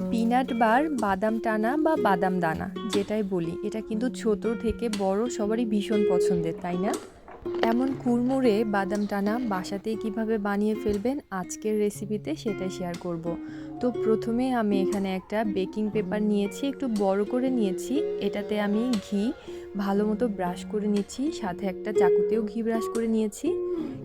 Peanut বার, বাদাম টানা বা বাদাম দানা, যেটাই বলি। এটা কিন্তু ছোট থেকে বড় সবারই ভীষণ পছন্দের, তাই না? এমন কুড়মুড়ে বাদাম টানা বাসাতেই কীভাবে বানিয়ে ফেলবেন, আজকের রেসিপিতে সেটাই শেয়ার করব। তো প্রথমে আমি এখানে একটা বেকিং পেপার নিয়েছি, একটু বড় করে নিয়েছি। এটাতে আমি ঘি ভালো মতো ব্রাশ করে নিচ্ছি, সাথে একটা চাকুতেও ঘি ব্রাশ করে নিয়েছি।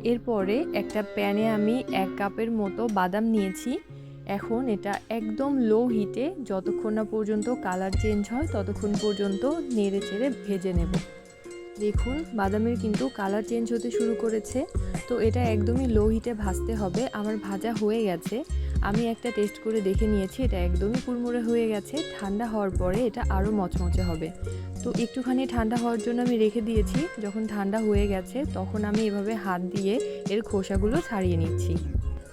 এরপরে একটা প্যানে আমি এক কাপের মতো বাদাম নিয়েছি। এখন এটা একদম লো হিটে যতক্ষণ না পর্যন্ত কালার চেঞ্জ হয়, ততক্ষণ পর্যন্ত নেড়ে চেড়ে ভেজে নেব। দেখুন, বাদামের কিন্তু কালার চেঞ্জ হতে শুরু করেছে। তো এটা একদমই লো হিটে ভাজতে হবে। আমার ভাজা হয়ে গেছে। আমি একটা টেস্ট করে দেখে নিয়েছি, এটা একদমই কুড়মুড়ে হয়ে গেছে। ঠান্ডা হওয়ার পরে এটা আরও মচমচে হবে। তো একটুখানি ঠান্ডা হওয়ার জন্য আমি রেখে দিয়েছি। যখন ঠান্ডা হয়ে গেছে, তখন আমি এভাবে হাত দিয়ে এর খোসাগুলো ছাড়িয়ে নিচ্ছি।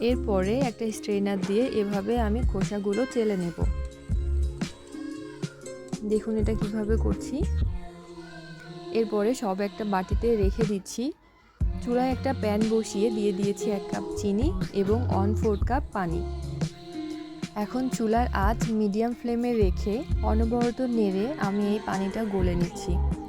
এরপরে একটা স্ট্রেনার দিয়ে এভাবে আমি খোসাগুলো চেলে নেব। দেখুন এটা কীভাবে করছি। এরপরে সব একটা বাটিতে রেখে দিচ্ছি। চুলায় একটা প্যান বসিয়ে দিয়ে দিয়েছি এক কাপ চিনি এবং ওয়ান ফোর্থ কাপ পানি। এখন চুলার আঁচ মিডিয়াম ফ্লেমে রেখে অনবরত নেড়ে আমি এই পানিটা গলে নিচ্ছি।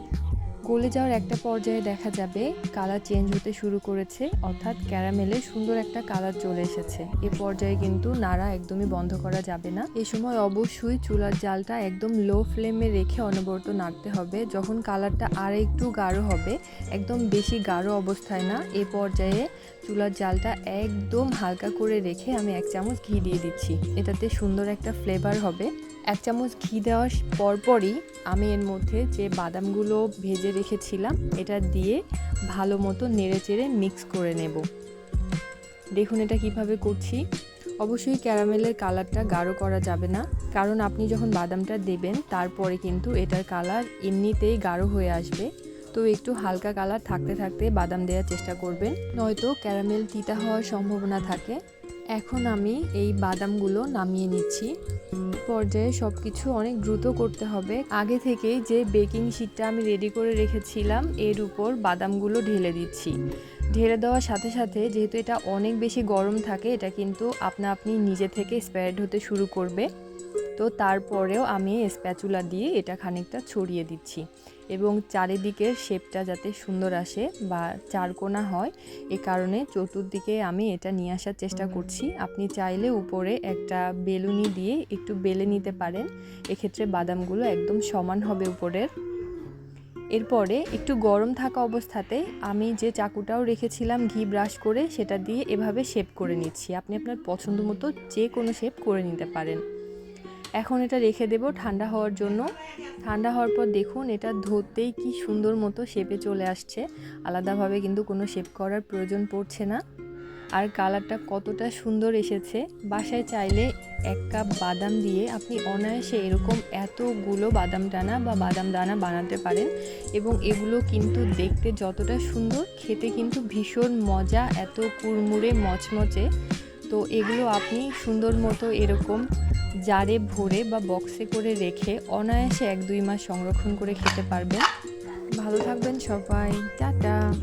গলে যাওয়ার একটা পর্যায়ে দেখা যাবে কালার চেঞ্জ হতে শুরু করেছে, অর্থাৎ ক্যারামেলে সুন্দর একটা কালার চলে এসেছে। এ পর্যায়ে কিন্তু নাড়া একদমই বন্ধ করা যাবে না। এ সময় অবশ্যই চুলার জালটা একদম লো ফ্লেমে রেখে অনবরত নাড়তে হবে। যখন কালারটা আর একটু গাঢ় হবে, একদম বেশি গাঢ় অবস্থায় না, এ পর্যায়ে চুলার জালটা একদম হালকা করে রেখে আমি এক চামচ ঘি দিয়ে দিচ্ছি। এটাতে সুন্দর একটা ফ্লেভার হবে। এক চামচ ঘি দেওয়ার পরপরই আমি এর মধ্যে যে বাদামগুলো ভেজে রেখেছিলাম, এটা দিয়ে ভালো মতো নেড়ে চেড়ে মিক্স করে নেব। দেখুন এটা কীভাবে করছি। অবশ্যই ক্যারামেলের কালারটা গাঢ় করা যাবে না, কারণ আপনি যখন বাদামটা দেবেন, তারপরে কিন্তু এটার কালার এমনিতেই গাঢ় হয়ে আসবে। তো একটু হালকা কালার থাকতে থাকতে বাদাম দেওয়ার চেষ্টা করবেন, নয়তো ক্যারামেল তিতা হওয়ার সম্ভাবনা থাকে। এখন আমি এই বাদামগুলো নামিয়ে নিচ্ছি। পর্যায়ে সব কিছু অনেক দ্রুত করতে হবে। আগে থেকেই যে বেকিং শিটটা আমি রেডি করে রেখেছিলাম, এর উপর বাদামগুলো ঢেলে দিচ্ছি। ঢেলে দেওয়ার সাথে সাথে যেহেতু এটা অনেক বেশি গরম থাকে, এটা কিন্তু আপনা আপনি নিজে থেকে স্প্রেড হতে শুরু করবে। তো তারপরেও আমি স্প্যাচুলা দিয়ে এটা খানিকটা ছড়িয়ে দিচ্ছি এবং চারিদিকের শেপটা যাতে সুন্দর আসে বা চারকোনা হয়, এ কারণে চতুর্দিকে আমি এটা নিয়ে আসার চেষ্টা করছি। আপনি চাইলে উপরে একটা বেলুনি দিয়ে একটু বেলে নিতে পারেন, এক্ষেত্রে বাদামগুলো একদম সমান হবে উপরের। এরপরে একটু গরম থাকা অবস্থাতে আমি যে চাকুটাও রেখেছিলাম ঘি ব্রাশ করে, সেটা দিয়ে এভাবে শেপ করে নিচ্ছি। আপনি আপনার পছন্দ মতো যে কোনো শেপ করে নিতে পারেন। এখন এটা রেখে দেব ঠান্ডা হওয়ার জন্য। ঠান্ডা হওয়ার পর দেখুন, এটা ধরতেই কি সুন্দর মতো শেপে চলে আসছে। আলাদাভাবে কিন্তু কোনো শেপ করার প্রয়োজন পড়ছে না। আর কালারটা কতটা সুন্দর এসেছে। বাসায় চাইলে এক কাপ বাদাম দিয়ে আপনি অনায়াসে এরকম এতগুলো বাদাম টানা বা বাদাম দানা বানাতে পারেন। এবং এগুলো কিন্তু দেখতে যতটা সুন্দর, খেতে কিন্তু ভীষণ মজা, এত কুড়মুড়ে মচমচে। তো এগুলো আপনি সুন্দর মতো এরকম জারে ভরে বা বক্সে করে রেখে অনায়াসে এক দুই মাস সংরক্ষণ করে খেতে পারবেন। ভালো থাকবেন সবাই। টাটা।